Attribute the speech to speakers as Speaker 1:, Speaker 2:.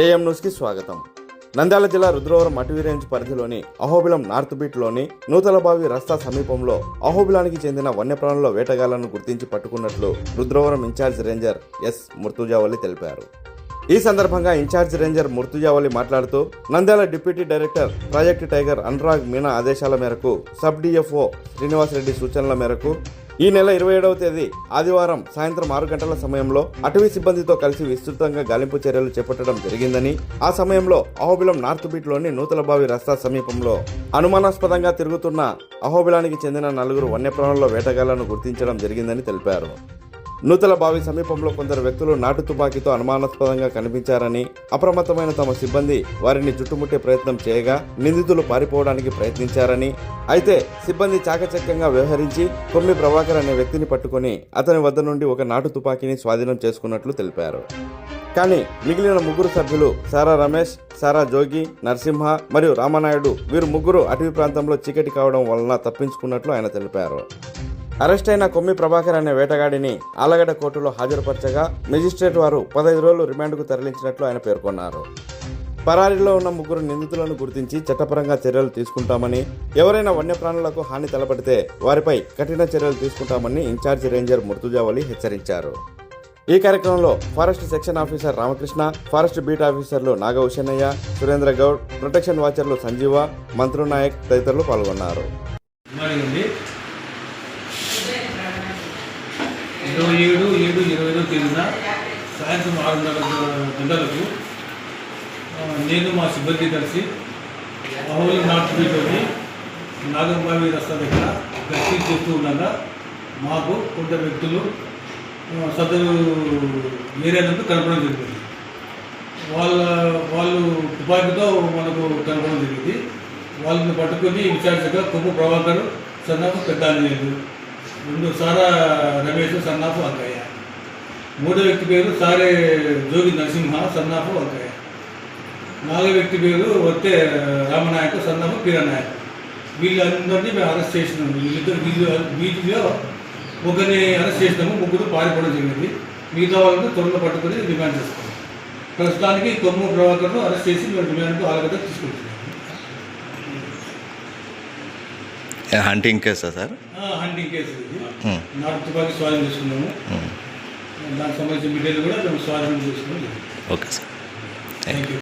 Speaker 1: AM న్యూస్కి స్వాగతం. నంద్యాల జిల్లా రుద్రవరం అటవీ రేంజ్ పరిధిలోని అహోబిలం నార్త్ బీట్లోని నూతలబావి రస్తా సమీపంలో అహోబిలానికి చెందిన వన్యప్రాణుల వేటగాళ్ళను గుర్తించి పట్టుకున్నట్లు Rudravaram incharge ranger S Murtujavalli తెలిపారు. ఈ సందర్భంగా ఇన్ఛార్జ్ రేంజర్ ముర్తుజావలి మాట్లాడుతూ Nandyal deputy director project tiger Anurag Meena ఆదేశాల మేరకు సబ్ డిఎఫ్ఓ శ్రీనివాసరెడ్డి సూచనల మేరకు ఈ నెల ఇరవై ఏడవ తేదీ ఆదివారం సాయంత్రం ఆరు గంటల సమయంలో అటవీ సిబ్బందితో కలిసి విస్తృతంగా గాలింపు చర్యలు చేపట్టడం జరిగిందని ఆ సమయంలో అహోబిలం నార్త్ బీట్లోని నూతలబావి రస్తా సమీపంలో అనుమానాస్పదంగా తిరుగుతున్న అహోబిలానికి చెందిన నలుగురు వన్యప్రాణుల వేటగాళ్ళను గుర్తించడం జరిగిందని తెలిపారు. నూతల బావి సమీపంలో కొందరు వ్యక్తులు నాటు తుపాకీతో అనుమానాస్పదంగా కనిపించారని అప్రమత్తమైన తమ సిబ్బంది వారిని చుట్టుముట్టే ప్రయత్నం చేయగా నిందితులు పారిపోవడానికి ప్రయత్నించారని అయితే సిబ్బంది చాకచక్యంగా వ్యవహరించి కొమ్మి ప్రభాకర్ అనే వ్యక్తిని పట్టుకొని అతని వద్ద నుండి ఒక నాటు తుపాకీని స్వాధీనం చేసుకున్నట్లు తెలిపారు. కానీ మిగిలిన ముగ్గురు సభ్యులు సారా రమేష్ సారా జోగి నరసింహ మరియు రామనాయుడు వీరు ముగ్గురు అటవీ ప్రాంతంలో చీకటి కావడం వలన తప్పించుకున్నట్లు ఆయన తెలిపారు. అరెస్ట్ అయిన కొమ్మి ప్రభాకర్ అనే వేటగాడిని ఆలగడ్డ కోర్టులో హాజరుపరచగా మెజిస్ట్రేట్ వారు పదహైదు రోజులు రిమాండ్కు తరలించినట్లు ఆయన పేర్కొన్నారు. పరారీలో ఉన్న ముగ్గురు నిందితులను గుర్తించి చట్టపరంగా చర్యలు తీసుకుంటామని ఎవరైనా వన్యప్రాణులకు హాని తలపడితే వారిపై కఠిన చర్యలు తీసుకుంటామని ఇన్ఛార్జ్ రేంజర్ మృతుజావలి హెచ్చరించారు. ఈ కార్యక్రమంలో forest section officer Ramakrishna forest beat ఆఫీసర్లు నాగభూషణయ్య సురేంద్ర గౌడ్ ప్రొటెక్షన్ వాచర్లు సంజీవ మంత్రు నాయక్ తదితరులు పాల్గొన్నారు.
Speaker 2: ఇరవై ఏడు ఏడు ఇరవై ఐదో తేదీన సాయంత్రం ఆరున్నర గంటలకు నేను మా సిబ్బంది కలిసి అహోలి నార్త్ బీట్లోని నాగంబావి రస్తా దగ్గర గస్తీ చేస్తూ ఉండగా మాకు కొంత వ్యక్తులు సదరు ఏరియా నుండి కనపడం జరిగింది. వాళ్ళ వాళ్ళు తుపాకీతో మనకు కనపడం జరిగింది. వాళ్ళని పట్టుకొని విచారించగా కొమ్ము ప్రభాకర్ సన్నాకు పెద్ద అనేది రెండు సారా రమేష్ సన్నాఫ్ వంకయ్య. మూడో వ్యక్తి పేరు సారే జోగి నరసింహ సన్నాఫ్ వంకయ్య. నాలుగో వ్యక్తి పేరు వత్తే రామనాయక్ సన్నాఫ్ పీరనాయక్. వీళ్ళందరినీ మేము అరెస్ట్ చేసినాము వీళ్ళిద్దరు వీళ్ళు వీటిలో ఒకరిని అరెస్ట్ చేసినాము ముగ్గురు పారిపోవడం జరిగింది. మిగతా వాళ్ళని త్వరలో పట్టుకొని డిమాండ్ చేస్తాము ప్రస్తుతానికి కొమ్ము ప్రభాకర్ను అరెస్ట్ చేసి మేము డిమాండ్కు ఆలగడ్డ తీసుకుంటున్నాము
Speaker 3: హంటింగ్ కేసా సార్?
Speaker 2: Hunting case. నాటు తుపాకీ స్వాధీనం చేసుకున్నాము.
Speaker 3: Hmm.
Speaker 2: దానికి సంబంధించిన మీడియాలు కూడా మేము స్వాధీనం చేసుకున్నాము.
Speaker 3: Okay sir
Speaker 2: thank you